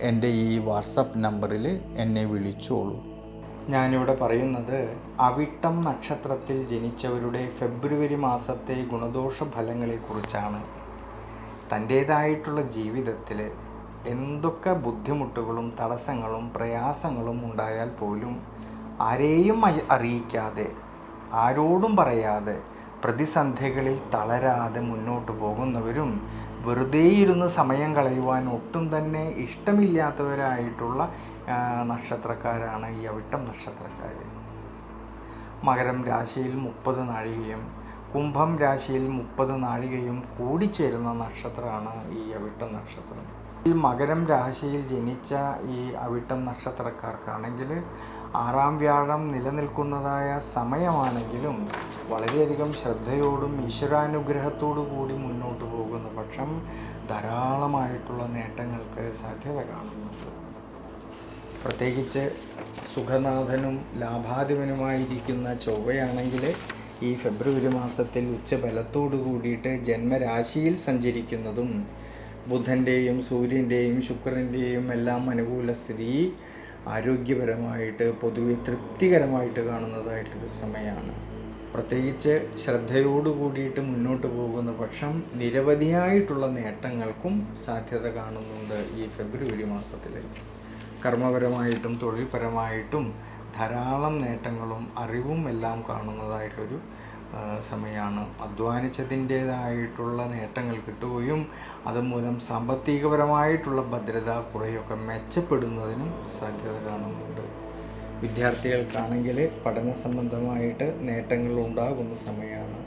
എന്റെ ഈ വാട്സപ്പ് നമ്പറിൽ എന്നെ വിളിച്ചോളൂ. ഞാനിവിടെ പറയുന്നത് അവിട്ടം നക്ഷത്രത്തിൽ ജനിച്ചവരുടെ ഫെബ്രുവരി മാസത്തെ ഗുണദോഷ ഫലങ്ങളെക്കുറിച്ചാണ് തന്റേതായിട്ടുള്ള ജീവിതത്തിൽ എന്തൊക്കെ ബുദ്ധിമുട്ടുകളും തടസ്സങ്ങളും പ്രയാസങ്ങളും ഉണ്ടായാൽ പോലും ആരെയും അറിയിക്കാതെ ആരോടും പറയാതെ പ്രതിസന്ധികളിൽ തളരാതെ മുന്നോട്ട് പോകുന്നവരും വെറുതെ ഇരുന്ന് സമയം കളയുവാൻ ഒട്ടും തന്നെ ഇഷ്ടമില്ലാത്തവരായിട്ടുള്ള നക്ഷത്രക്കാരാണ് ഈ അവിട്ടം നക്ഷത്രക്കാർ മകരം രാശിയിൽ മുപ്പത് നാഴികയും കുംഭം രാശിയിൽ മുപ്പത് നാഴികയും കൂടിച്ചേരുന്ന നക്ഷത്രമാണ് ഈ അവിട്ടം നക്ഷത്രം. ഈ മകരം രാശിയിൽ ജനിച്ച ഈ അവിട്ടം നക്ഷത്രക്കാർക്കാണെങ്കിൽ ആറാം വ്യാഴം നിലനിൽക്കുന്നതായ സമയമാണെങ്കിലും വളരെയധികം ശ്രദ്ധയോടും ഈശ്വരാനുഗ്രഹത്തോടു കൂടി മുന്നോട്ട് പോകുന്ന പക്ഷം ധാരാളമായിട്ടുള്ള നേട്ടങ്ങൾക്ക് സാധ്യത കാണുന്നുണ്ട്. പ്രത്യേകിച്ച് സുഖനാഥനും ലാഭാധിപനുമായിരിക്കുന്ന ചൊവ്വയാണെങ്കിൽ ഈ ഫെബ്രുവരി മാസത്തിൽ ഉച്ചബലത്തോടു കൂടിയിട്ട് ജന്മരാശിയിൽ സഞ്ചരിക്കുന്നതും ബുധന്റെയും സൂര്യന്റെയും ശുക്രന്റെയും എല്ലാം അനുകൂല സ്ഥിതി ആരോഗ്യപരമായിട്ട് പൊതുവെ തൃപ്തികരമായിട്ട് കാണുന്നതായിട്ടൊരു സമയമാണ്. പ്രത്യേകിച്ച് ശ്രദ്ധയോടു കൂടിയിട്ട് മുന്നോട്ട് പോകുന്ന പക്ഷം നിരവധിയായിട്ടുള്ള നേട്ടങ്ങൾക്കും സാധ്യത കാണുന്നുണ്ട് ഈ ഫെബ്രുവരി മാസത്തിൽ കർമ്മപരമായിട്ടും തൊഴിൽപരമായിട്ടും ധാരാളം നേട്ടങ്ങളും അറിവും എല്ലാം കാണുന്നതായിട്ടൊരു സമയമാണ് അധ്വാനിച്ചതിന്റേതായിട്ടുള്ള നേട്ടങ്ങൾ കിട്ടുകയും അതുമൂലം സാമ്പത്തികപരമായിട്ടുള്ള ഭദ്രത കുറേയൊക്കെ മെച്ചപ്പെടുന്നതിനും സാധ്യത കാണുന്നുണ്ട്. വിദ്യാർത്ഥികൾക്കാണെങ്കിൽ പഠന സംബന്ധമായിട്ട് നേട്ടങ്ങൾ ഉണ്ടാകുന്ന സമയമാണ്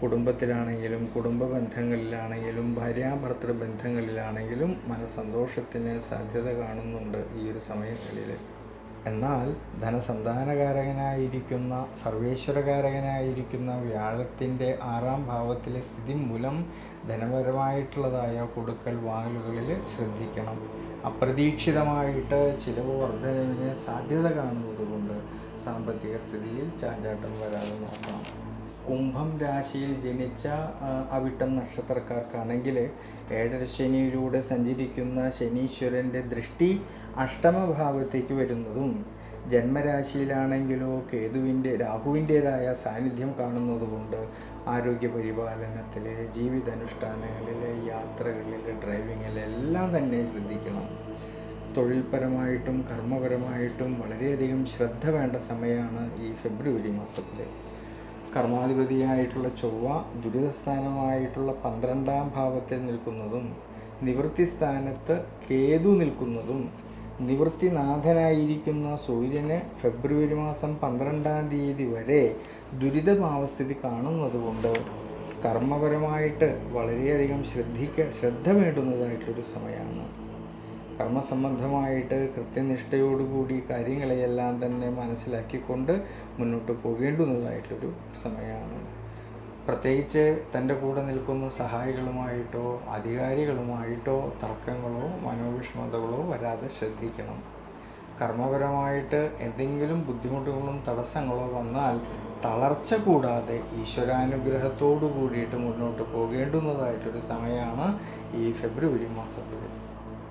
കുടുംബത്തിലാണെങ്കിലും കുടുംബ ബന്ധങ്ങളിലാണെങ്കിലും ഭാര്യാഭർത്തൃ ബന്ധങ്ങളിലാണെങ്കിലും മനസന്തോഷത്തിന് സാധ്യത കാണുന്നുണ്ട് ഈ ഒരു സമയങ്ങളിൽ. എന്നാൽ ധനസന്താനകാരകനായിരിക്കുന്ന സർവേശ്വരകാരകനായിരിക്കുന്ന വ്യാഴത്തിന്റെ ആറാം ഭാവത്തിലെ സ്ഥിതി മൂലം ധനപരമായിട്ടുള്ളതായ കൊടുക്കൽ വാങ്ങലുകളിൽ ശ്രദ്ധിക്കണം. അപ്രതീക്ഷിതമായിട്ട് ചിലവ് വർധനവിന് സാധ്യത കാണുന്നതുകൊണ്ട് സാമ്പത്തിക സ്ഥിതിയിൽ ചാഞ്ചാട്ടം വരാതെ നോക്കാം കുംഭം രാശിയിൽ ജനിച്ച അവിട്ടം നക്ഷത്രക്കാർക്കാണെങ്കിൽ ഏഴര ശനിയിലൂടെ സഞ്ചരിക്കുന്ന ശനീശ്വരന്റെ ദൃഷ്ടി അഷ്ടമഭാവത്തേക്ക് വരുന്നതും ജന്മരാശിയിലാണെങ്കിലോ കേതുവിന്റെ രാഹുവിന്റേതായ സാന്നിധ്യം കാണുന്നതുകൊണ്ട് ആരോഗ്യ പരിപാലനത്തിൽ ജീവിതാനുഷ്ഠാനങ്ങളിൽ യാത്രകളിൽ ഡ്രൈവിങ്ങിൽ എല്ലാം തന്നെ ശ്രദ്ധിക്കണം. തൊഴിൽപരമായിട്ടും കർമ്മപരമായിട്ടും വളരെയധികം ശ്രദ്ധ വേണ്ട സമയമാണ് ഈ ഫെബ്രുവരി മാസത്തിൽ കർമാധിപതിയായിട്ടുള്ള ചൊവ്വ ദുരിതസ്ഥാനമായിട്ടുള്ള പന്ത്രണ്ടാം ഭാവത്തിൽ നിൽക്കുന്നതും നിവൃത്തി സ്ഥാനത്ത് കേതു നിൽക്കുന്നതും നിവൃത്തിനാഥനായിരിക്കുന്ന സൂര്യന് ഫെബ്രുവരി മാസം പന്ത്രണ്ടാം തീയതി വരെ ദുരിതഭാവസ്ഥിതി കാണുന്നതുകൊണ്ട് കർമ്മപരമായിട്ട് വളരെയധികം ശ്രദ്ധിക്ക ശ്രദ്ധ വേണ്ടുന്നതായിട്ടൊരു സമയമാണ്. കർമ്മസംബന്ധമായിട്ട് കൃത്യനിഷ്ഠയോടുകൂടി കാര്യങ്ങളെയെല്ലാം തന്നെ മനസ്സിലാക്കിക്കൊണ്ട് മുന്നോട്ട് പോകേണ്ടുന്നതായിട്ടൊരു സമയമാണ്. പ്രത്യേകിച്ച് തന്റെ കൂടെ നിൽക്കുന്ന സഹായികളുമായിട്ടോ അധികാരികളുമായിട്ടോ തർക്കങ്ങളോ മനോവിഷമതകളോ വരാതെ ശ്രദ്ധിക്കണം. കർമ്മപരമായിട്ട് എന്തെങ്കിലും ബുദ്ധിമുട്ടുകളും തടസ്സങ്ങളോ വന്നാൽ തളർച്ച കൂടാതെ ഈശ്വരാനുഗ്രഹത്തോടു കൂടിയിട്ട് മുന്നോട്ട് പോകേണ്ടുന്നതായിട്ടൊരു സമയമാണ് ഈ ഫെബ്രുവരി മാസത്തിൽ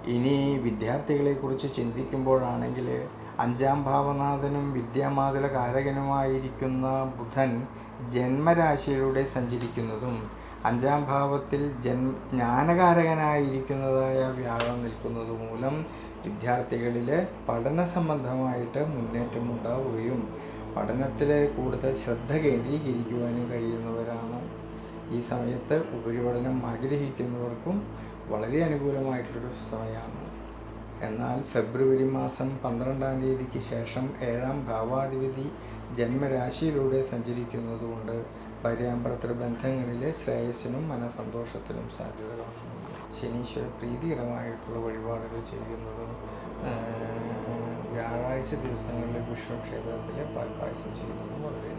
ഇനി വിദ്യാർത്ഥികളെക്കുറിച്ച് ചിന്തിക്കുമ്പോഴാണെങ്കിൽ അഞ്ചാം ഭാവനാഥനും വിദ്യാമാതല കാരകനുമായിരിക്കുന്ന ബുധൻ ജന്മരാശിയിലൂടെ സഞ്ചരിക്കുന്നതും അഞ്ചാം ഭാവത്തിൽ ജന്മ ജ്ഞാനകാരകനായിരിക്കുന്നതായ വ്യാഴം നിൽക്കുന്നത് മൂലം വിദ്യാർത്ഥികളിൽ പഠന സംബന്ധമായിട്ട് മുന്നേറ്റം ഉണ്ടാവുകയും പഠനത്തിൽ കൂടുതൽ ശ്രദ്ധ കേന്ദ്രീകരിക്കുവാനും കഴിയുന്നവരാണ്. ഈ സമയത്ത് ഉപരിപഠനം ആഗ്രഹിക്കുന്നവർക്കും വളരെ അനുകൂലമായിട്ടുള്ളൊരു സമയമാണ്. എന്നാൽ ഫെബ്രുവരി മാസം പന്ത്രണ്ടാം തീയതിക്ക് ശേഷം ഏഴാം ഭാവാധിപതി ജന്മരാശിയിലൂടെ സഞ്ചരിക്കുന്നതുകൊണ്ട് പര്യാമ്പ്രത്തിൽ ബന്ധങ്ങളിലെ ശ്രേയസ്സിനും മനസന്തോഷത്തിനും സാധ്യത കാണുന്നുണ്ട് ശനീശ്വര പ്രീതികരമായിട്ടുള്ള വഴിപാടുകൾ ചെയ്യുന്നത് വ്യാഴാഴ്ച ദിവസങ്ങളിൽ വിഷ്ണു ക്ഷേത്രത്തിൽ പാൽപ്പായസം ചെയ്യുന്നതും വളരെ